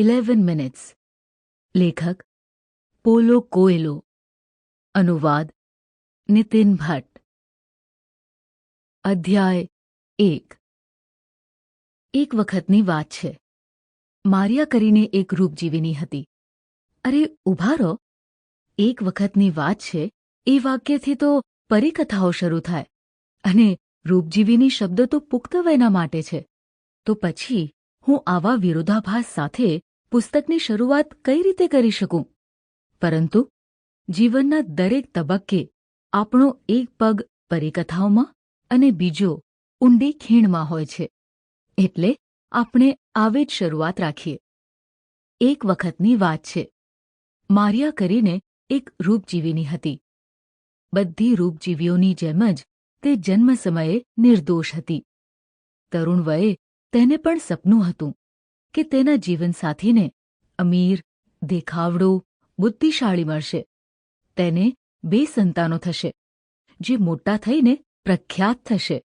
Eleven minutes લેખક પોલો કોએલો અનુવાદ નિતિન ભટ્ટ અધ્યાય એક એક વખતની વાત છે મારિયા કરીને એક રૂપજીવીની હતી અરે ઊભા રહો એક વખતની વાત છે એ વાક્યથી તો પરિકથાઓ શરૂ થાય અને રૂપજીવીની શબ્દ તો પુખ્ત વયના માટે છે તો પછી હું આવા વિરોધાભાસ સાથે પુસ્તકની શરૂઆત કઈ રીતે કરી શકું? પરંતુ જીવનના દરેક તબક્કે આપણો એક પગ પરિકથાઓમાં અને બીજો ઊંડી ખીણમાં હોય છે. એટલે આપણે આવી જ શરૂઆત રાખીએ. એક વખતની વાત છે. મારિયા કરીને એક રૂપજીવીની હતી. બધી રૂપજીવીઓની જેમ જ તે જન્મ સમયે નિર્દોષ હતી. તરુણ વયે તેને પણ સપનું હતું. કે તેના જીવનસાથીને અમીર, દેખાવડો, બુદ્ધિશાળી મળશે. તેને બે સંતાનો થશે, જે મોટા થઈને પ્રખ્યાત થશે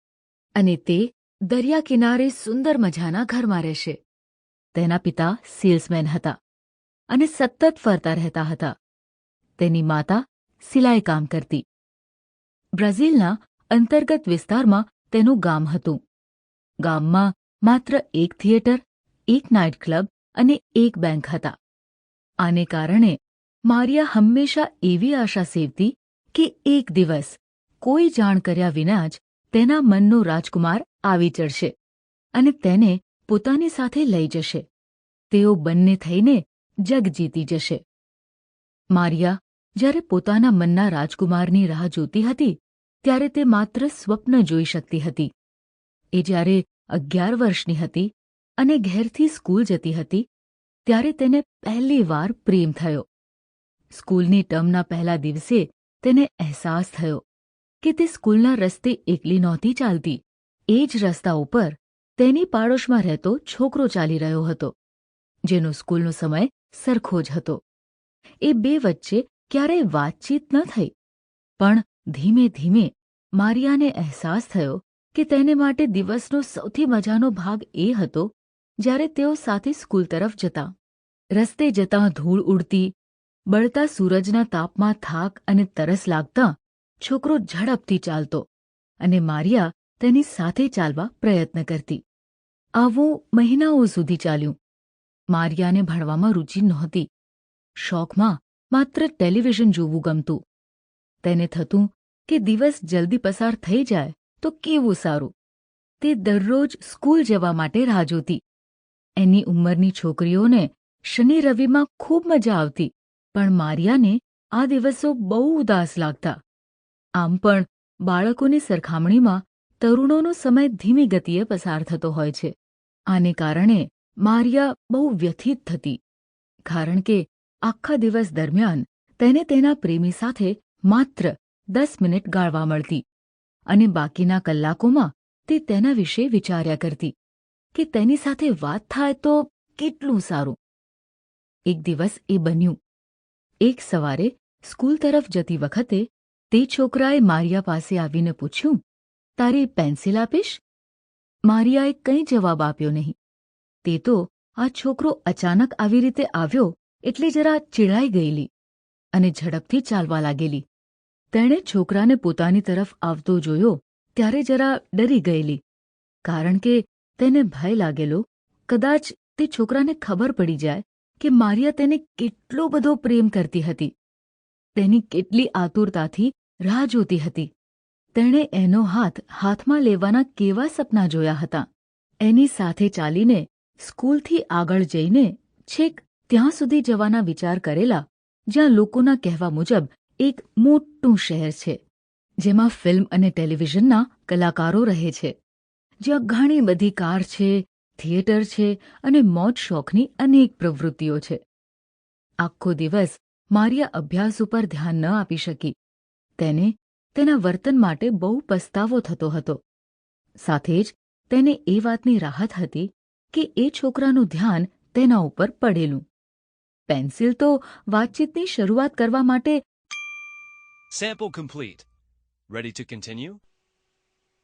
અને તે દરિયા કિનારે સુંદર મજાના ઘરમાં રહેશે. તેના પિતા સેલ્સમેન હતા અને સતત ફરતા રહેતા હતા. તેની માતા સિલાઈ કામ કરતી. બ્રાઝિલના અંતર્ગત વિસ્તારમાં તેનું ગામ હતું. ગામમાં માત્ર એક થિયેટર એક નાઇટ ક્લબ અને એક બેંક હતા. આને કારણે મારિયા હંમેશા એવી આશા સેવતી કે એક દિવસ કોઈ જાણ કર્યા વિના જ તેના મનનો રાજકુમાર આવી ચડશે અને તેને પોતાની સાથે લઈ જશે. તેઓ બંને થઈને જગ જીતી જશે. મારિયા જ્યારે પોતાના મનના રાજકુમારની રાહ જોતી હતી, ત્યારે તે માત્ર સ્વપ્ન જોઈ શકતી હતી. એ જ્યારે અગિયાર વર્ષની હતી અને ઘેરથી સ્કૂલ જતી હતી, ત્યારે તેને પહેલી વાર પ્રેમ થયો. સ્કૂલની ટર્મના પહેલા દિવસે તેને અહેસાસ થયો કે તે સ્કૂલના રસ્તે એકલી નહોતી ચાલતી. એ જ રસ્તા ઉપર તેની પાડોશમાં રહેતો છોકરો ચાલી રહ્યો હતો, જેનો સ્કૂલનો સમય સરખો જ હતો. એ બે વચ્ચે ક્યારેય વાતચીત ન થઈ, પણ ધીમે ધીમે મારિયાને અહેસાસ થયો કે તેને માટે દિવસનો સૌથી મજાનો ભાગ એ હતો જ્યારે તેઓ સાથે સ્કૂલ તરફ જતા. રસ્તે જતાં ધૂળ ઉડતી, બળતા સૂરજના તાપમાં થાક અને તરસ લાગતા છોકરો ઝડપથી ચાલતો અને મારિયા તેની સાથે ચાલવા પ્રયત્ન કરતી. આવું મહિનાઓ સુધી ચાલ્યું. મારિયાને ભણવામાં રુચિ નહોતી. શોખમાં માત્ર ટેલિવિઝન જોવું ગમતું. તેને થતું કે દિવસ જલ્દી પસાર થઈ જાય તો કેવું સારું. તે દરરોજ સ્કૂલ જવા માટે રાહ જોતી. એની ઉંમરની છોકરીઓને શનિ રવિમાં ખૂબ મજા આવતી, પણ મારિયાને આ દિવસો બહુ ઉદાસ લાગતા. આમ પણ બાળકોની સરખામણીમાં તરુણોનો સમય ધીમી ગતિએ પસાર થતો હોય છે. આને કારણે મારિયા બહુ વ્યથિત થતી. કારણ કે આખા દિવસ દરમિયાન તેને તેના પ્રેમી સાથે માત્ર દસ મિનિટ ગાળવા મળતી અને બાકીના કલાકોમાં તે તેના વિશે વિચાર્યા કરતી. કે તેની સાથે વાત થાય તો કેટલું સારું? એક દિવસ એ બન્યું. એક સવારે સ્કૂલ તરફ જતી વખતે તે છોકરાએ મારિયા પાસે આવીને પૂછ્યું, તારી પેન્સિલ આપીશ? મારિયાએ કંઈ જવાબ આપ્યો નહીં. તે તો આ છોકરો અચાનક આવી રીતે આવ્યો એટલે જરા ચીડાઈ ગયેલી અને ઝડપથી ચાલવા લાગેલી. તેણે છોકરાને પોતાની તરફ આવતો જોયો ત્યારે જરા ડરી ગયેલી, કારણ કે તેને ભય લાગેલો. કદાચ તે છોકરાને ખબર પડી જાય કે મારિયા તેને કેટલો બધો પ્રેમ કરતી હતી. તેની કેટલી આતુરતાથી રાહ જોતી હતી. તેણે એનો હાથ હાથમાં લેવાના કેવા સપના જોયા હતા. એની સાથે ચાલીને સ્કૂલથી આગળ જઈને છેક ત્યાં સુધી જવાના વિચાર કરેલા, જ્યાં લોકોના કહેવા મુજબ એક મોટું શહેર છે, જેમાં ફિલ્મ અને ટેલિવિઝનના કલાકારો રહે છે. જ્યાં ઘણી બધી કાર છે, થિયેટર છે અને મોજ શોખની અનેક પ્રવૃત્તિઓ છે આખો દિવસ મારિયા અભ્યાસ ઉપર ધ્યાન ન આપી શકી તેને તેના વર્તન માટે બહુ પસ્તાવો થતો હતો સાથે જ તેને એ વાતની રાહત હતી કે એ છોકરાનું ધ્યાન તેના ઉપર પડેલું પેન્સિલ તો વાતચીતની શરૂઆત કરવા માટે Sample complete. Ready to continue?